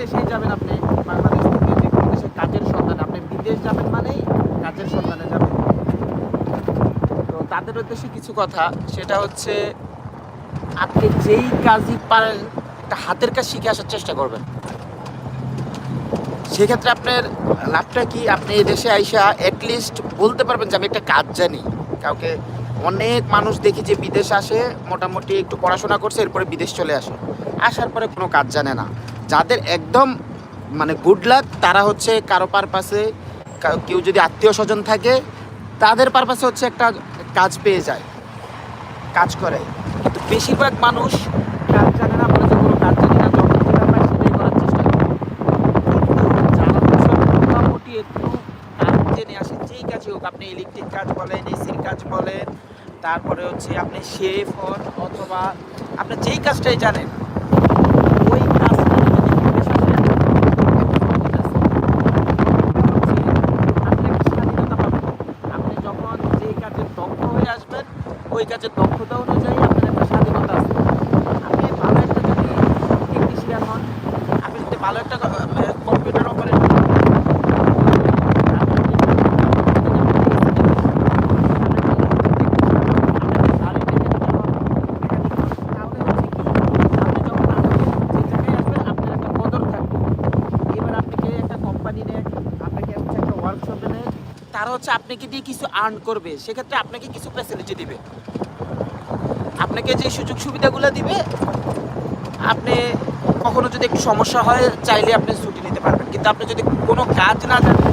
দেশেই যাবেন আপনি, বাংলাদেশ থেকে যে কোনো দেশে কাজের সন্ধানে, আপনি বিদেশ যাবেন মানেই কাজের সন্ধানে যাবেন। তো তাদের উদ্দেশ্যে কিছু কথা, সেটা হচ্ছে আপনি যেই কাজই পারেন, একটা হাতের কাজ শিখে আসার চেষ্টা করবেন। সেক্ষেত্রে আপনার লাভটা কি? আপনি দেশে আইসা অ্যাটলিস্ট বলতে পারবেন যে আমি একটা কাজ জানি। কাউকে অনেক মানুষ দেখি যে বিদেশ আসে, মোটামুটি একটু পড়াশোনা করছে, এরপরে বিদেশ চলে আসে। আসার পরে কোনো কাজ জানে না। যাদের একদম মানে গুড লাক তারা হচ্ছে কারও পারপাসে কেউ যদি আত্মীয় স্বজন থাকে, তাদের পারপাসে হচ্ছে একটা কাজ পেয়ে যায়, কাজ করে। কিন্তু বেশিরভাগ মানুষ কাজ জানে না বলে কোনো কাজ জানি না করার চেষ্টা করে। মোটামুটি একটু কাজ জেনে আসে, যেই কাজই হোক, আপনি ইলেকট্রিক কাজ বলেন এসির কাজ বলেন, তারপরে হচ্ছে আপনি শেফ হন অথবা আপনি যেই কাজটাই জানেন ওই কাজটা যদি বিদেশ আসে, আপনি একটা স্বাধীনতা পাবেন। আপনি যখন যেই কাজে দক্ষ হয়ে আসবেন ওই কাজের দক্ষতা অনুযায়ী আপনার একটা স্বাধীনতা আছে আপনি ভালো একটা যদি টেকনিশিয়ান হন আপনি যদি ভালো একটা কম্পিউটার অপারেটর তারা হচ্ছে আপনাকে দিয়ে কিছু আর্ন করবে, সেক্ষেত্রে আপনাকে কিছু ফ্যাসিলিটি দিবে। আপনাকে যে সুযোগ সুবিধাগুলো দিবে, আপনি কখনো যদি একটু সমস্যা হয়, চাইলে আপনি ছুটি নিতে পারবেন। কিন্তু আপনি যদি কোনো কাজ না জানেন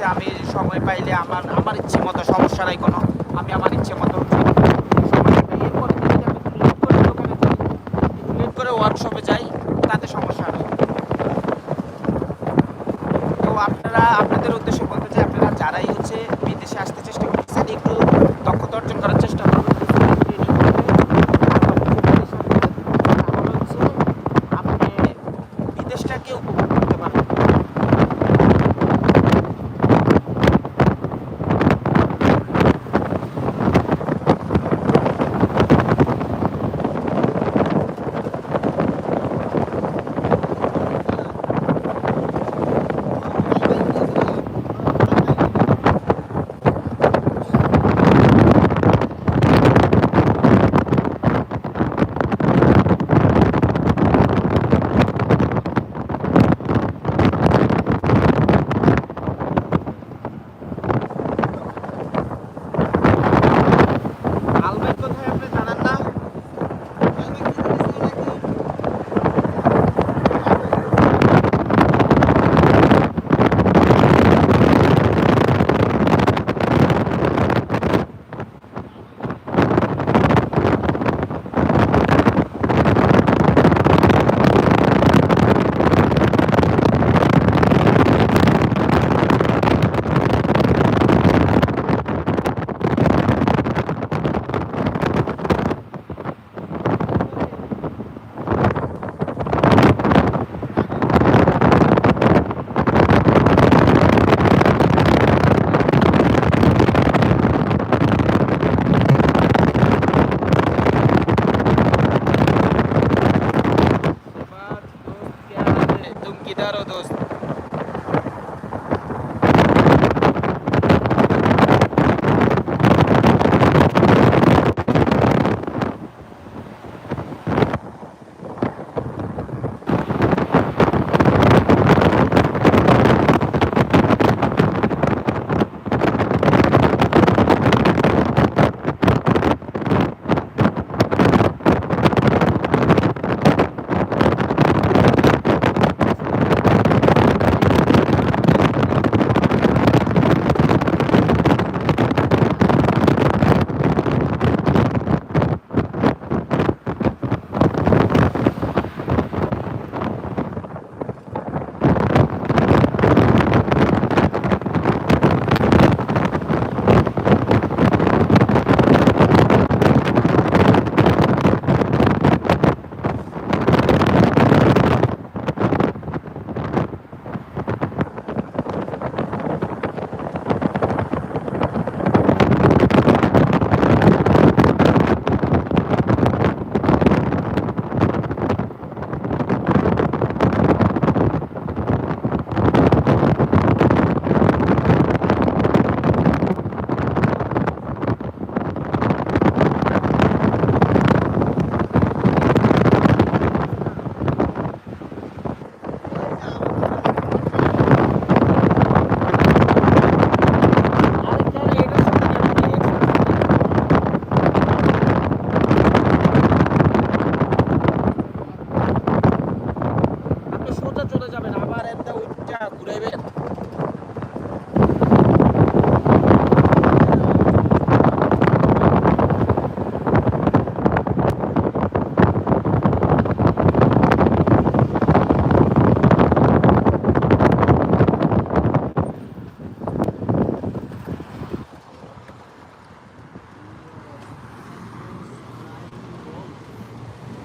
হচ্ছে আমি সময় পাইলে আমার আমার ইচ্ছে মতো, সমস্যা নাই কোনো। আমি আমার ইচ্ছে মতো করে ওয়ার্কশপে যাই, তাতে সমস্যা নেই। তো আপনারা, আপনাদের উদ্দেশ্যে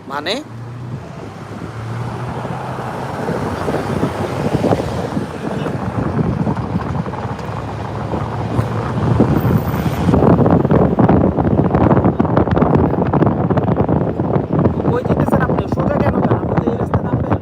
মানে কই যেতেছেন আপনি সোজা কেন যান আপনি তো এই রাস্তা নামবেন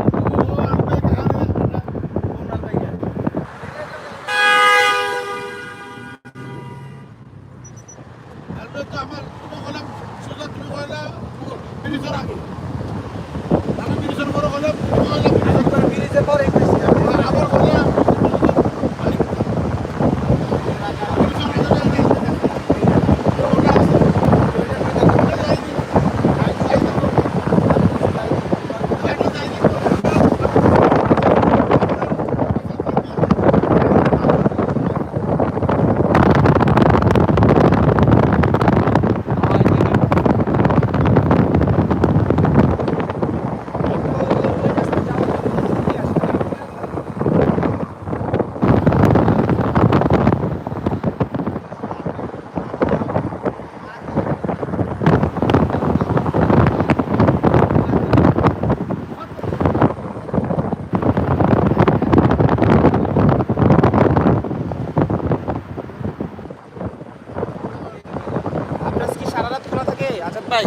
আপনার কি সারা রাত খোলা থাকে আজাদ ভাই।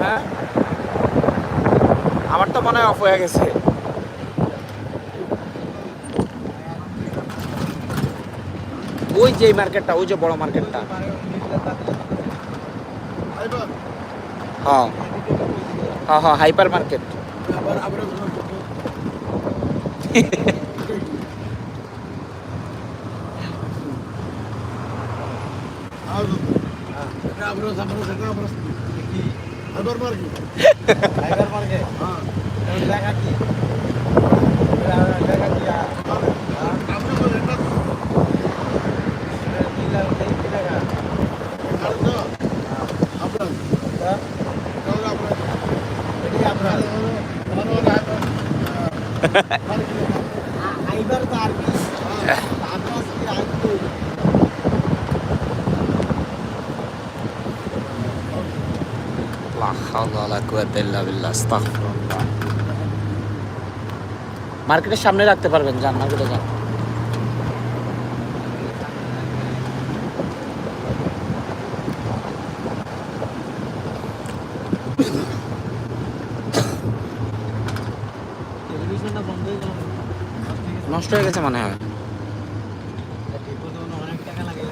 হ্যাঁ? আমার তো মনে হয় অফ হয়ে গেছে। ওই যে মার্কেটটা ওই যে বড় মার্কেটটা হ্যাঁ। হ্যাঁ হ্যাঁ হাইপার মার্কেট ठाकरो समरो घटना प्रस्तुत की अबर मार की टाइगर मार के हां देखा की देखा की মার্কেটের সামনে রাখতে পারবেন যান মার্কেটে যান। নষ্ট হয়ে গেছে মনে হয়।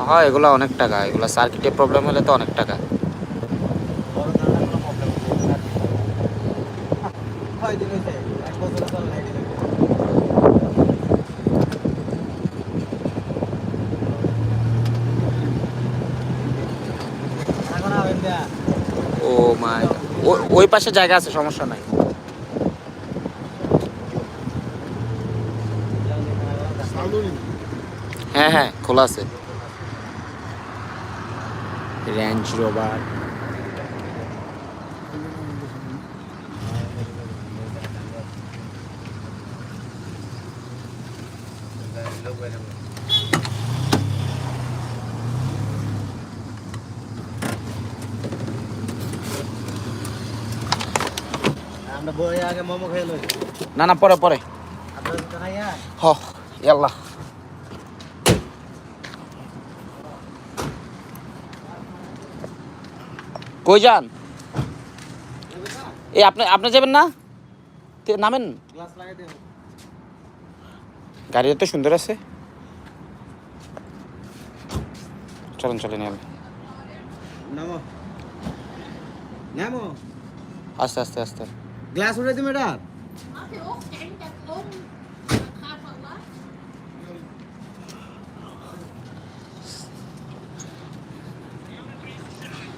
হয় এগুলো অনেক টাকা এগুলো সার্কিটের প্রবলেম হলে তো অনেক টাকা। ও মাই ওই পাশে জায়গা আছে সমস্যা নাই। হ্যাঁ হ্যাঁ খোলা আছে। Range Rover. আমরা বই আগে মোমো খেয়ে লই না না পরে পরে। আপনার তো নাই আর হ ইয়াল্লা। কই যান? এই আপনি আপনি যাবেন না? নামেন। গ্লাস লাগাই দেব গাড়ি তো সুন্দর আছে। চলেন চলেন নামো। আস্তে আস্তে আস্তে। গ্লাস উঠে দিবে এটা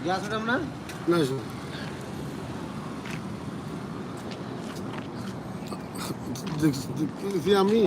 গ্লাস উঠাম না? না দেখছি আমি।